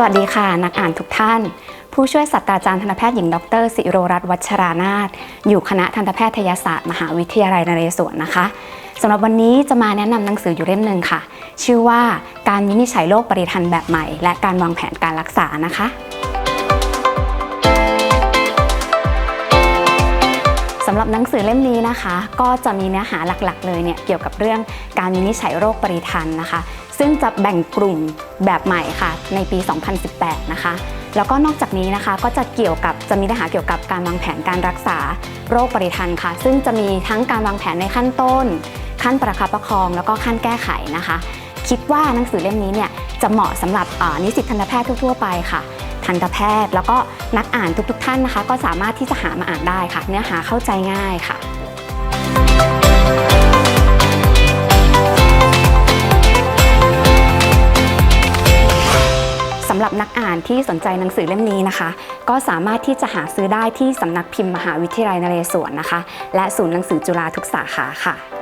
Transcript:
สวัสดีค่ะ นักอ่านทุกท่าน ผู้ช่วยศาสตราจารย์ทันตแพทย์หญิงดรสิโรรัตน์วัชรานาถอยู่คณะทันตแพทยศาสตร์ มหาวิทยาลัยนเรศวรนะคะสำหรับวันนี้จะมาแนะนำหนังสืออยู่เล่มหนึ่งค่ะ ชื่อว่าการวินิจฉัยโรคปริทันแบบใหม่ และการวางแผนการรักษานะคะสำหรับหนังสือเล่มนี้นะคะ ก็จะมีเนื้อหาหลักๆ เลยเนี่ยเกี่ยวกับเรื่องการวินิจฉัยโรคปริทันนะคะ ซึ่งจะแบ่งกลุ่มแบบใหม่ค่ะในปี 2018 นะคะ แล้วก็นอกจากนี้นะคะก็จะเกี่ยวกับจะมีเนื้อหาเกี่ยวกับการวางแผนการรักษาโรคปริทันค่ะ ซึ่งจะมีทั้งการวางแผนในขั้นต้น ขั้นประคับประคอง แล้วก็ขั้นแก้ไขนะคะ คิดว่าหนังสือเล่มนี้เนี่ยจะเหมาะสำหรับนิสิตทันตแพทย์ทั่วๆไปค่ะทันตแพทย์ แล้วก็นักอ่านทุกๆ ท่านนะคะ ก็สามารถที่จะหามาอ่านได้ค่ะ เนื้อหาเข้าใจง่ายค่ะำหรับนักอ่านที่สนใจหนังสือเล่มนี้นะคะ ก็สามารถที่จะหาซื้อได้ที่สำนักพิมพ์มหาวิทยาลัยนเรศวรนะคะ และศูนย์หนังสือจุฬาทุกสาขาค่ะ